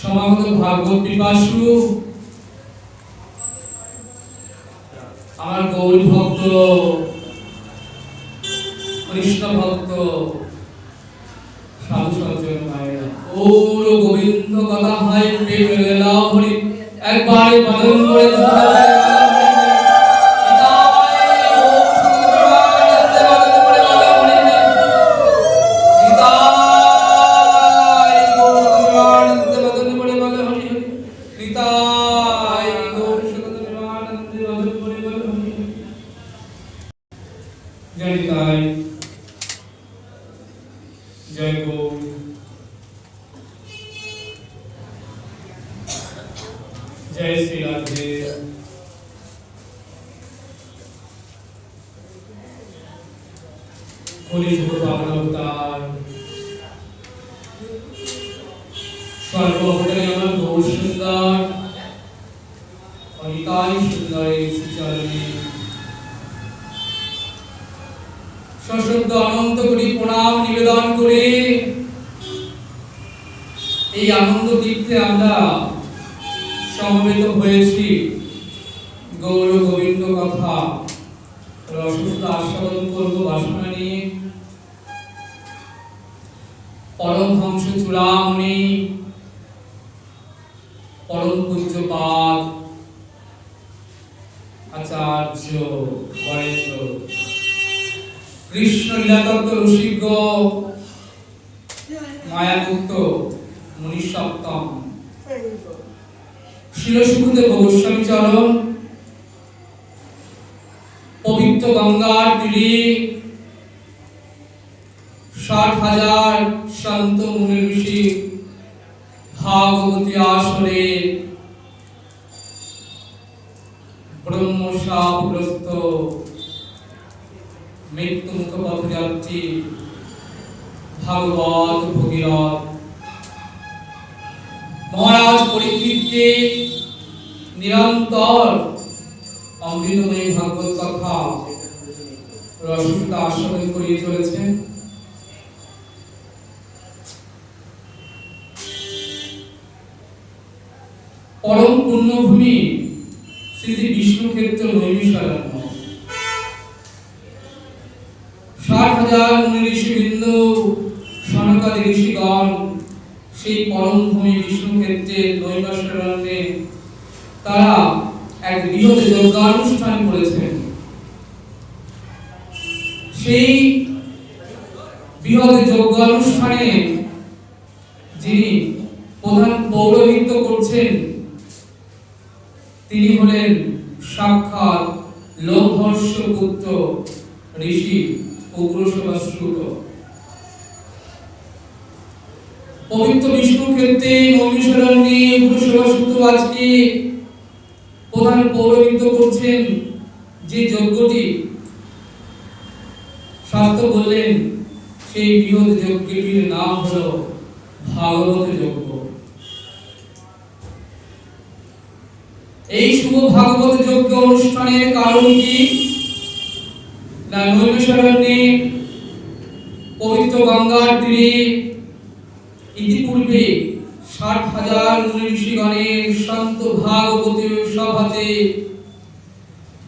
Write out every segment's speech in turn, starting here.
সমাগত ভাগবত পিপাসু আমার গৌরী ভক্ত, কৃষ্ণ ভক্ত, সাধু সজ্জন ভাইরা ওর গোবিন্দ কথা হয়, প্রেম হরি একবারে বদল করে জয় গৌর জয় শ্রী রাধে কলিযুগ পাবনাবতার সর্বভূতায় আমার গৌর সুন্দর অনিতাই সশব্দ অনন্ত কোটি প্রণাম নিবেদন করে। এই আনন্দ তীর্থে আমরা সমবেত হয়েছি। গৌর গোবিন্দ কথা আস্বাদন করব বাসনা নিয়ে। চূড়ামণি, পরম আচার্য কৃষ্ণ পবিত্র গঙ্গার তীরে। ষাট হাজার সন্ত মুনি ঋষি ভাগবতী আসরে। ব্রহ্মশাপগ্রস্ত মৃত্যু মুখ পথযাত্রী ভাগবত ভগীরথ। মহারাজ পরীক্ষিতকে নিরন্তর অমৃতময়ী ভাগবত কথা রসিকতা আস্বাদন করিয়ে চলেছেন। পরম পুণ্যভূমি শ্রী শ্রী বিষ্ণু ক্ষেত্র নৈমিষারণ্য। হাজার ঋষিবৃন্দ সনকাদি ঋষিগণ, সেই পরম ভূমি বিষ্ণু ক্ষেত্রে নৈবাসরণ্যে তারা এক বৃহৎ যজ্ঞানুষ্ঠান করেছেন। সেই বৃহৎ যজ্ঞানুষ্ঠানে যিনি প্রধান পৌরোহিত্য করছেন, তিনি হলেন সাক্ষাৎ লোভর্ষ পুত্র ঋষি। উগ্রসভাশ্রুত পবিত্র বিষ্ণু ক্ষেত্রে নৈমিষরণ্যে উগ্রসভাশ্রুত আজকে প্রধান পৌরোহিত্য করছেন যে যজ্ঞটি। শাস্ত্র বললেন, সেই বৃহৎ যজ্ঞটির নাম হলো ভাগবত যজ্ঞ। এই শুভ ভাগবত যজ্ঞ অনুষ্ঠানের কারণ কি? না নৈমিষারণ্যে পবিত্র গঙ্গার তীরে ইতিপূর্বে ষাট হাজার মুনি ঋষিগণের সন্ত ভাগবতের সভাতে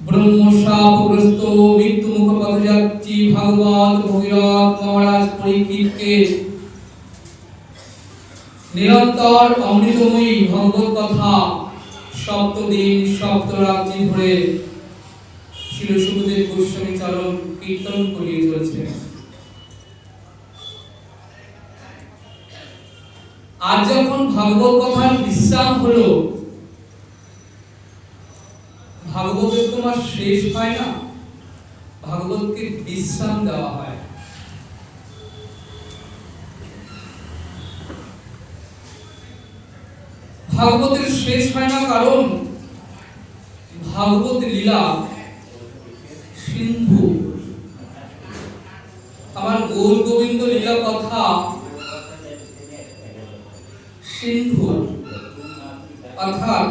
ব্রহ্মশাপগ্রস্ত মৃত্যু মুখ পথযাত্রী ভাগবত ভগীরথ মহারাজ পরীক্ষিতকে নিরন্তর অমৃতময়ী ভগবত কথা সপ্তদিন সপ্তরাত্রি ধরে শিল সুখদেব গোস্বামী চরণ কীর্তন করিয়ে চলেছে আজ যখন ভাগবত কথার বিশ্রাম হলো, ভাগবতের তোমার শেষ হয় না, ভাগবতকে বিশ্রাম দেওয়া হয়। ভাগবতের শেষ হয় না কারণ ভাগবত লীলা সিন্ধু। আমার গৌর গোবিন্দ লীলা কথা সিন্ধু। অর্থাৎ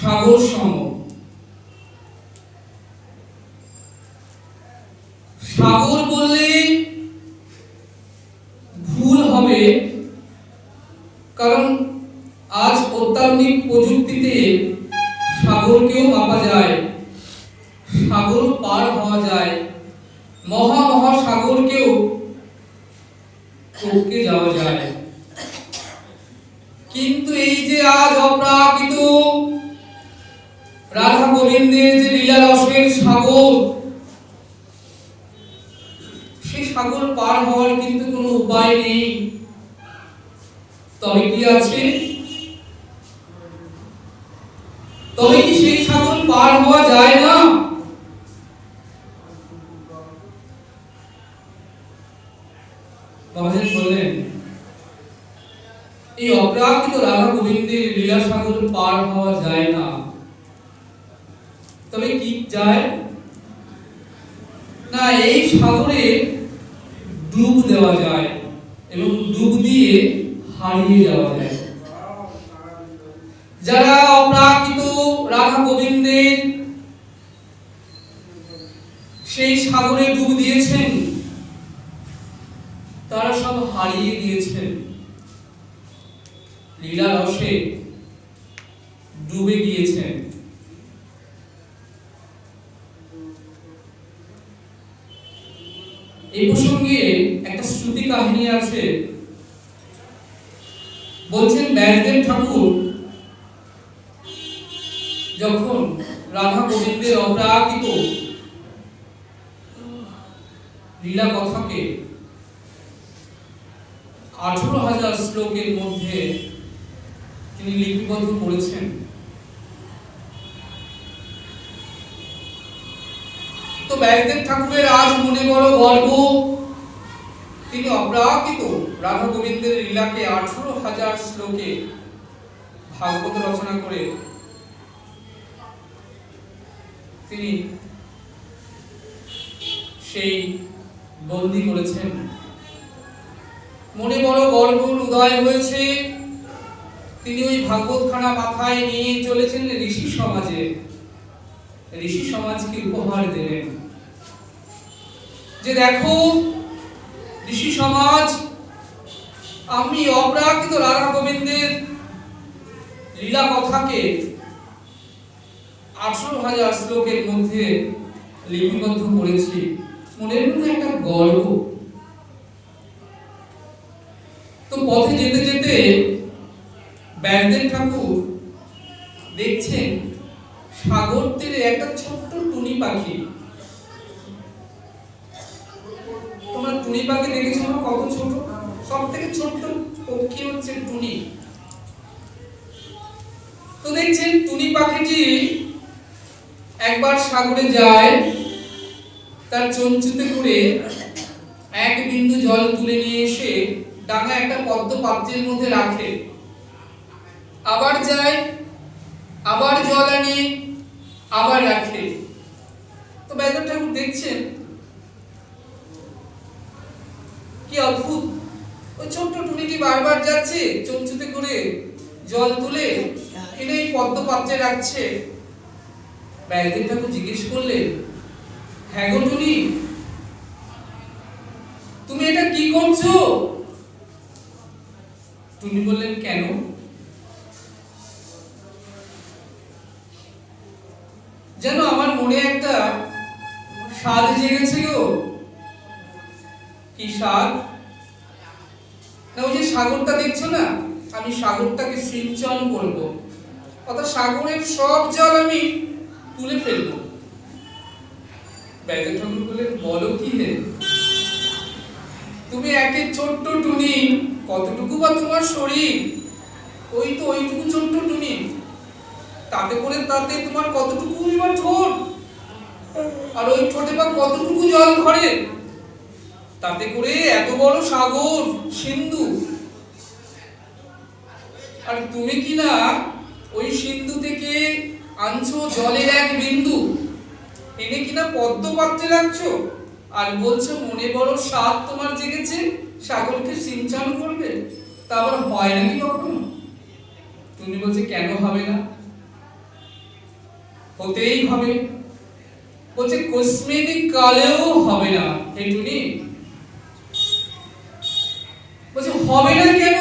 সাগর সম। সাগর পার হওয়া যায়। মহা মহা সাগরকেও টপকে যাওয়া যায়। কিন্তু এই যে আজ অপ্রাকৃত রাধা গোবিন্দের যে লীলা রসের সাগর, সেই সাগর পার হওয়ার কিন্তু কোনো উপায় নেই। তবে কি আছে? তবে কি সেই সাগর পার হওয়া যায় না বাবাজি বললেন অপ্রাকৃত রাধা গোবিন্দের লীলা সাগর পার হওয়া যায় না। তবে কি যায়? না, এই সাগরে ডুব দেওয়া যায় এবং ডুব দিয়ে হারিয়ে যাওয়া যায়। যারা অপ্রাকৃত রাধা গোবিন্দের সেই সাগরে ডুব দিয়েছেন, তারা সব হারিয়ে দিয়েছেন। লীলা রসে ডুবে গিয়েছেন। এই প্রসঙ্গে একটা শ্রুতি কাহিনী আছে। বলছেন ব্যাসদেব ঠাকুর, যখন রাধা গোবিন্দের অপ্রাকৃত লীলা কথাকে আঠারো হাজার শ্লোকের মধ্যে তিনি লিপিবদ্ধ করেছেন। তো ব্যাসদেব ঠাকুরের আজ মনে বড় গর্ব তিনি অপ্রাকৃত রাধা গোবিন্দের লীলাকে আঠারো হাজার শ্লোকে ভাগবত রচনা করে তিনি সেই বন্দি করেছেন। মনে বড় গর্ব উদয় হয়েছে। তিনি ওই ভাগবত খানা মাথায় নিয়ে চলেছেন ঋষি সমাজে। ঋষি সমাজকে উপহার দেবেন? যে দেখো, ঋষি সমাজ, আমি অপ্রাকৃত রাধা গোবিন্দের লীলা কথাকে আঠারো হাজার শ্লোকের মধ্যে লিপিবদ্ধ করেছি। মনের মধ্যে একটা গর্ব। তো পথে যেতে যেতে ব্যাসদেব ঠাকুর দেখছেন সাগর তীরে একটা ছোট্ট টুনি পাখি। তোমরা টুনি পাখি দেখেছ কত ছোট? সব থেকে ছোট্ট পক্ষী হচ্ছে টুনি। তো দেখছেন, টুনি পাখিটি একবার সাগরে যায়, তার চঞ্চুতে করে এক বিন্দু জল তুলে নিয়ে এসে ডাঙা একটা পদ্ম পাত্রের মধ্যে রাখে। আবার যায় আবার জল আনে, আবার রাখে। তো বেদর ঠাকুর দেখছেন? কি অদ্ভুত। ওই ছোট্ট টুনিটি বারবার যাচ্ছে চঞ্চুতে করে জল তুলে এনে পদ্ম পাত্রে রাখছে। ব্যাগদেব ঠাকুর জিজ্ঞেস করলেন হ্যাঁ গো টুনি, তুমি এটা কি করছ? টুনি বললেন, কেন? যেন আমার মনে একটা স্বাদ জেগেছে গো কি স্বাদ? ওই যে সাগরটা দেখছ না? আমি সাগরটাকে সিঞ্চন করব। অর্থাৎ সাগরের সব জল আমি তুলে ফেলব। ব্যাগের ঠাকুর বললেন বলো কি হে? তুমি একে ছোট্ট টুনি, কতটুকু বা তোমার শরীর? ওই তো, ওইটুকু ছোট্ট টুনি। তাতে করে তাতে তোমার কতটুকু বা ঠোঁট? আর ওই ঠোঁটে বা কতটুকু জল ধরে? তাতে করে এত বড় সাগর, সিন্ধু। আর তুমি কি না ওই সিন্ধু থেকে আনছো জলের এক বিন্দু? এনে কিনা পদ্ম পাত্রে রাখছো আর বলছো মনে বড় স্বাদ তোমার জেগেছে, সাগরকে সিঞ্চন করবে? তা আবার হয় নাকি কখনো? তুমি বলছে কেন হবে না? হতেই হবে বলছে কসমেটিক কালেও হবে না হে বলছে হবে না কেন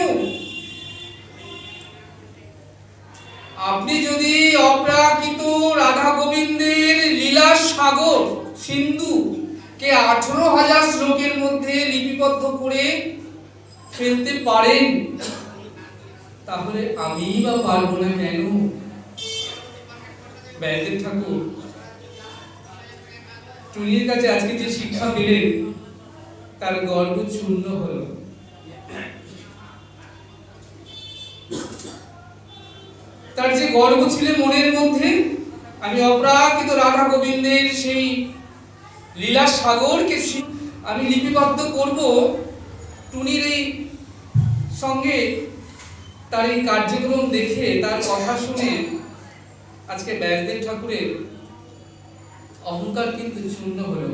আপনি যদি অপ্রাকৃত রাধা গোবিন্দের লীলা সাগর সিন্ধু কে আঠারো হাজার শ্লোকের মধ্যে লিপিবদ্ধ করে ফেলতে পারেন তাহলে আমি বা পারব না কেন ব্যাসদেব ঠাকুর টুনির কাছে আজকে যে শিক্ষা পেলেন তার গর্ব চূর্ণ হলো। তার যে গর্ব ছিল মনের মধ্যে, আমি অপ্রাকৃত রাধা গোবিন্দের সেই লীলা সাগরকে আমি লিপিবদ্ধ করব। টুনির এই সঙ্গে তার এই কার্যক্রম দেখে, তার কথা শুনে আজকে ব্যাসদেব ঠাকুরের। অহংকার কিন্তু শূন্য হলো